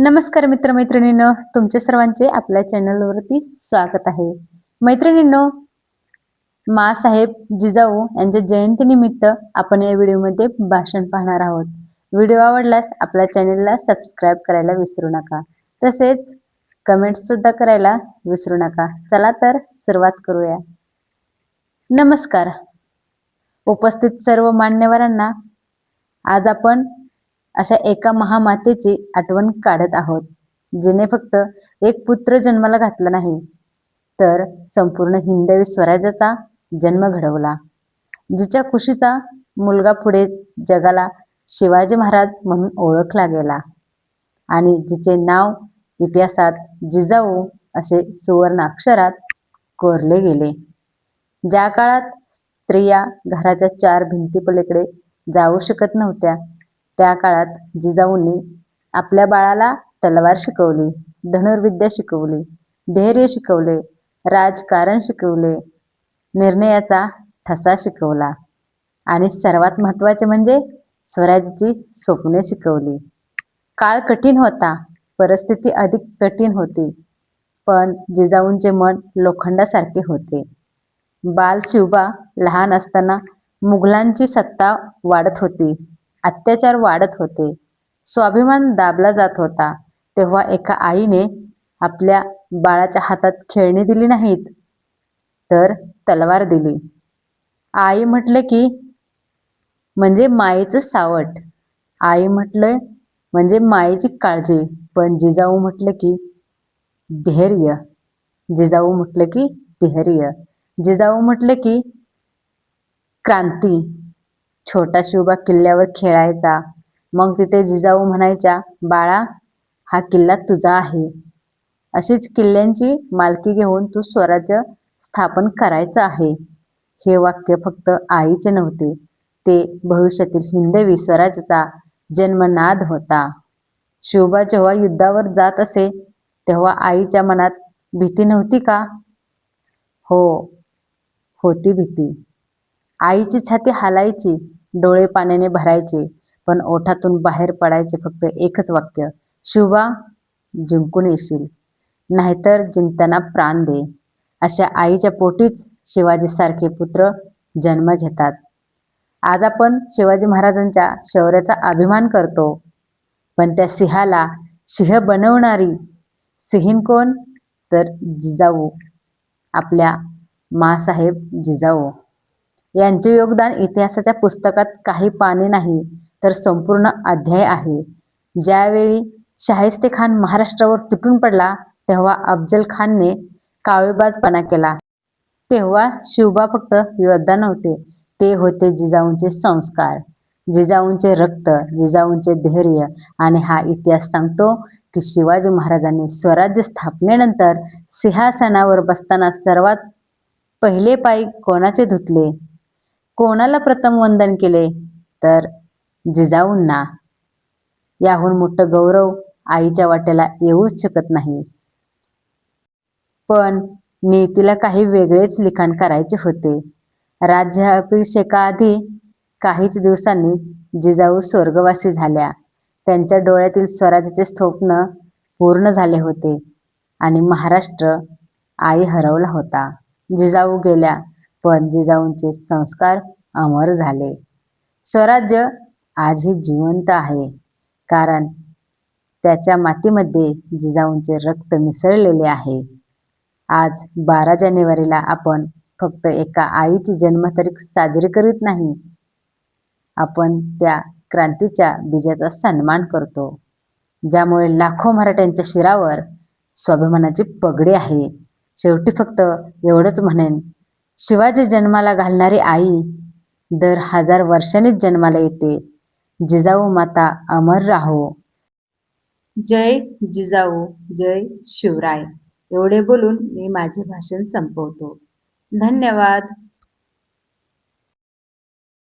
नमस्कार मित्रमैत्रिणींनो तुमच्या सर्वांचे आपल्या चॅनलवरती स्वागत आहे. मैत्रिणींनो मासाहेब जिजाऊ यांच्या जयंतीनिमित्त आपण या व्हिडिओमध्ये भाषण पाहणार आहोत. व्हिडिओ आवडल्यास आपल्या चॅनलला सबस्क्राईब करायला विसरू नका. तसेच कमेंट्स सुद्धा करायला विसरू नका. चला तर सुरुवात करूया. नमस्कार. उपस्थित सर्व मान्यवरांना आज आपण अशा एका महामातेची आठवण काढत आहोत जिने फक्त एक पुत्र जन्माला घातला नाही तर संपूर्ण हिंदवी स्वराज्याचा जन्म घडवला जिच्या खुशीचा मुलगा पुढे जगाला शिवाजी महाराज म्हणून ओळखला गेला आणि जिचे नाव इतिहासात जिजाऊ असे सुवर्ण अक्षरात कोरले गेले. ज्या काळात स्त्रिया घराच्या चार भिंतीपलीकडे जाऊ शकत नव्हत्या त्या काळात जिजाऊंनी आपल्या बाळाला तलवार शिकवली धनुर्विद्या शिकवली धैर्य शिकवले राजकारण शिकवले निर्णयाचा ठसा शिकवला आणि सर्वात महत्त्वाचे म्हणजे स्वराज्याची स्वप्ने शिकवली. काळ कठीण होता परिस्थिती अधिक कठीण होती पण जिजाऊंचे मन लोखंडासारखे होते. बाल शिवबा लहान असताना मुघलांची सत्ता वाढत होती. अत्याचार वाढत होते. स्वाभिमान दाबला जात होता. तेव्हा एका आईने आपल्या बाळाच्या हातात खेळणी दिली नाहीत तर तलवार दिली. आई म्हटले की म्हणजे मायेचं सावट. आई म्हटलं म्हणजे मायेची काळजी. पण जिजाऊ म्हटलं की धैर्य. जिजाऊ म्हटलं की धैर्य. जिजाऊ म्हटलं की क्रांती. छोटा शिवबा किल्ल्यावर खेळायचा. मग तिथे जिजाऊ म्हणायच्या बाळा हा किल्ला तुझा आहे. अशीच किल्ल्यांची मालकी घेऊन तू स्वराज्य स्थापन करायचं आहे. हे वाक्य फक्त आईचे नव्हते ते भविष्यातील हिंदवी स्वराज्याचा जन्मनाद होता. शिवबा जेव्हा युद्धावर जात असे तेव्हा आईच्या मनात भीती नव्हती का? हो होती भीती. आईची छाती हालायची डोळे पाण्याने भरायचे पण ओठातून बाहेर पडायचे फक्त एकच वाक्य शिवबा जिंकून येशील. नाहीतर जिंकताना प्राण दे. अशा आईच्या पोटीच शिवाजी सारखे पुत्र जन्म घेतात. आज आपण शिवाजी महाराजांच्या शौर्याचा अभिमान करतो पण त्या सिंहाला सिंह बनवणारी सिंहीण कोण? तर जिजाऊ. आपल्या मासाहेब जिजाऊ. यांचे योगदान इतिहासाच्या पुस्तकात काही पाने नाही तर संपूर्ण अध्याय आहे. ज्यावेळी शाहिस्ते खान महाराष्ट्रावर तुटून पडला तेव्हा अफजल खानने कावेबाजपणा केला. तेव्हा शिवबा फक्त योद्धा नव्हते ते होते जिजाऊंचे संस्कार. जिजाऊंचे रक्त जिजाऊंचे धैर्य आणि हा इतिहास सांगतो की शिवाजी महाराजांनी स्वराज्य स्थापनेनंतर सिंहासनावर बसताना सर्वात पहिले पायी कोणाचे धुतले? कोणाला प्रथम वंदन केले? तर जिजाऊंना. याहून मोठं गौरव आईच्या वाट्याला येऊच शकत नाही. पण नीतीला काही वेगळेच लिखाण करायचे होते. राज्याभिषेकाआधी काहीच दिवसांनी जिजाऊ स्वर्गवासी झाल्या. त्यांच्या डोळ्यातील स्वराज्याचे स्वप्न पूर्ण झाले होते आणि महाराष्ट्र आई हरवला होता. जिजाऊ गेल्या पण जिजाऊंचे संस्कार अमर झाले. स्वराज्य आजही जिवंत आहे. कारण त्याच्या मातीमध्ये जिजाऊंचे रक्त मिसळलेले आहे. आज बारा जानेवारीला आपण फक्त एका आईची जन्मतारीख साजरी करीत नाही. आपण त्या क्रांतीच्या बीजाचा सन्मान करतो. ज्यामुळे लाखो मराठ्यांच्या शिरावर स्वाभिमानाची पगडी आहे. शेवटी फक्त एवढंच म्हणेन शिवाजी जन्माला घालणारी आई दर हजार वर्षांनीच जन्माला येते. जिजाऊ माता अमर राहो. जय जिजाऊ जय शिवराय. एवढे बोलून मी माझे भाषण संपवतो. धन्यवाद.